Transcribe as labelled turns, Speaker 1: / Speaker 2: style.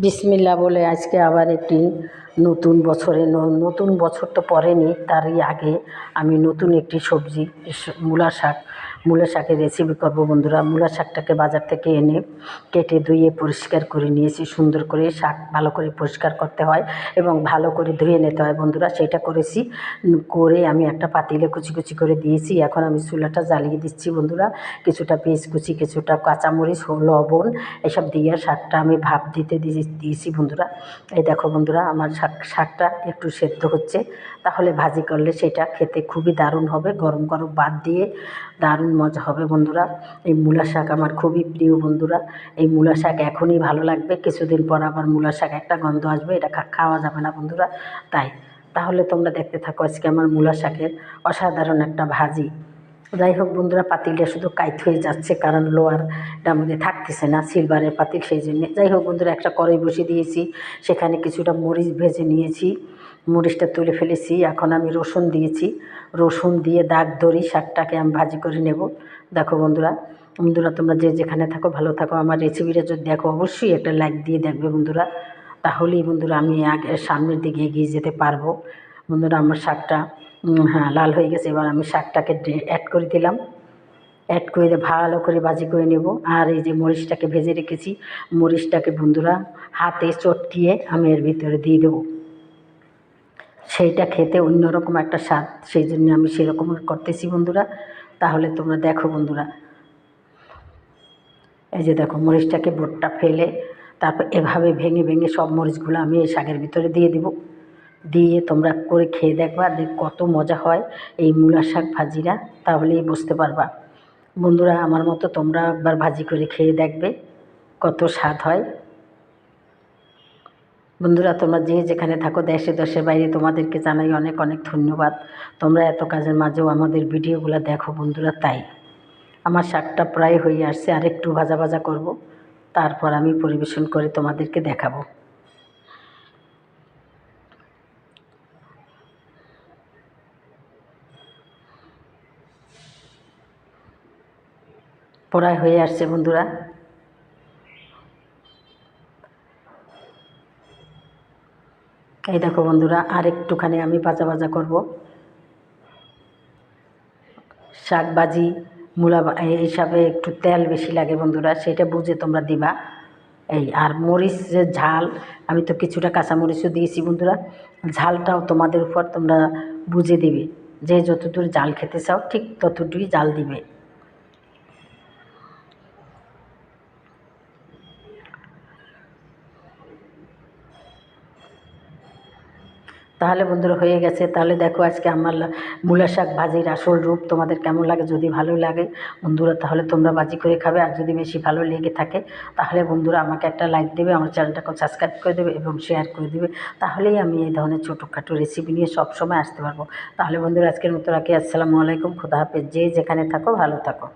Speaker 1: বিসমিল্লা বলে আজকে আবার একটি নতুন বছরে নতুন বছর তো পড়েনি, তারই আগে আমি নতুন একটি সবজি, মূলা শাক মূলা শাকের রেসিপি করব বন্ধুরা। মূলা শাকটাকে বাজার থেকে এনে কেটে ধুয়ে পরিষ্কার করে নিয়েছি। সুন্দর করে শাক ভালো করে পরিষ্কার করতে হয় এবং ভালো করে ধুয়ে নিতে হয় বন্ধুরা। সেটা করেছি, করে আমি একটা পাতিলে কুচি কুচি করে দিয়েছি। এখন আমি চুলাটা জ্বালিয়ে দিচ্ছি বন্ধুরা। কিছুটা পেঁয়াজ কুচি, কিছুটা কাঁচামরিচ লবণ এসব দিয়ে শাকটা আমি ভাপ দিতে দিয়ে দিয়েছি বন্ধুরা। এই দেখো বন্ধুরা, আমার শাক, শাকটা একটু সেদ্ধ হচ্ছে। তাহলে ভাজি করলে সেটা খেতে খুবই দারুণ হবে। গরম গরম বাদ দিয়ে দারুণ মজা হবে বন্ধুরা। এই মূলা শাক আমার খুবই প্রিয় বন্ধুরা। এই মূলা শাক এখনই ভালো লাগবে। কিছুদিন পর আবার মূলা শাক একটা গন্ধ আসবে, এটা খাওয়া যাবে না বন্ধুরা। তাই, তাহলে তোমরা দেখতে থাকো আজকে আমার মূলা শাকের অসাধারণ একটা ভাজি। যাই হোক বন্ধুরা, পাতিলটা শুধু কাইত হয়ে যাচ্ছে, কারণ লোয়ার এটার মধ্যে থাকতেছে না সিলভারের পাতিল সেই জন্যে। যাই হোক বন্ধুরা, একটা কড়াই বসিয়ে দিয়েছি। সেখানে কিছুটা মরিচ ভেজে নিয়েছি। মরিচটা তুলে ফেলেছি, এখন আমি রসুন দিয়েছি। রসুন দিয়ে দাগ ধরি শাকটাকে আমি ভাজি করে নেব। দেখো বন্ধুরা বন্ধুরা, তোমরা যে যেখানে থাকো, ভালো থাকো। আমার রেসিপিটা যদি দেখো, অবশ্যই একটা লাইক দিয়ে দেখবে বন্ধুরা। তাহলেই বন্ধুরা, আমি আগে সামনের দিকে এগিয়ে যেতে পারব। বন্ধুরা, আমার শাকটা হ্যাঁ লাল হয়ে গেছে। এবার আমি শাকটাকে অ্যাড করে দিলাম। অ্যাড করে ভালো করে ভাজি করে নেব। আর এই যে মরিচটাকে ভেজে রেখেছি, মরিচটাকে বন্ধুরা, হাতে চটকিয়ে আমি এর ভিতরে দিয়ে দেবো। সেইটা খেতে অন্যরকম একটা স্বাদ। সেই জন্য আমি সেরকম করতেছি বন্ধুরা। তাহলে তোমরা দেখো বন্ধুরা। এই যে দেখো, মরিচটাকে বোটটা ফেলে তারপর এভাবে ভেঙে ভেঙে সব মরিচগুলো আমি এই শাকের ভিতরে দিয়ে দিব। দিয়ে তোমরা করে খেয়ে দেখবা কত মজা হয় এই মূলা শাক ভাজিরা। তাহলেই বুঝতে পারবা। বন্ধুরা, আমার মতো তোমরা একবার ভাজি করে খেয়ে দেখবে কত স্বাদ হয়। বন্ধুরা, তোমরা যে যেখানে থাকো, দেশে, দেশের বাইরে, তোমাদেরকে জানাই অনেক অনেক ধন্যবাদ। তোমরা এত কাজের মাঝেও আমাদের ভিডিওগুলো দেখো বন্ধুরা, তাই। আমার শাকটা প্রায় হয়ে আসছে আর একটু ভাজা ভাজা করব। তারপর আমি পরিবেশন করে তোমাদেরকে দেখাবো। প্রায় হয়ে আসছে বন্ধুরা। এই দেখো বন্ধুরা, আর একটুখানি আমি ভাজা ভাজা করব। শাক ভাজি, মূলা বা- এই হিসাবে একটু তেল বেশি লাগে বন্ধুরা, সেটা বুঝে তোমরা দিবা। এই, আর মরিচ যে ঝাল, আমি তো কিছুটা কাঁচা মরিচও দিয়েছি বন্ধুরা, ঝালটাও তোমাদের উপর তোমরা বুঝে দিবে। যে যতদূর জাল খেতে চাও, ঠিক ততটুকুই জাল দিবে। তাহলে বন্ধুরা হয়ে গেছে। তাহলে দেখো আজকে আমার মূলা শাক ভাজির আসল রূপ তোমাদের কেমন লাগে? যদি ভালো লাগে বন্ধুরা তাহলে তোমরা ভাজি করে খাবে। আর যদি বেশি ভালো লেগে থাকে, তাহলে বন্ধুরা আমাকে একটা লাইক দেবে, আমার চ্যানেলটাকে সাবস্ক্রাইব করে দেবে এবং শেয়ার করে দেবে। তাহলেই আমি এই ধরনের ছোটোখাটো রেসিপি নিয়ে সব সময় আসতে পারব। তাহলে বন্ধুরা আজকের মতো রাখি। আসসালামু আলাইকুম। খুদা হাফেজ। যে যেখানে থাকো, ভালো থাকো।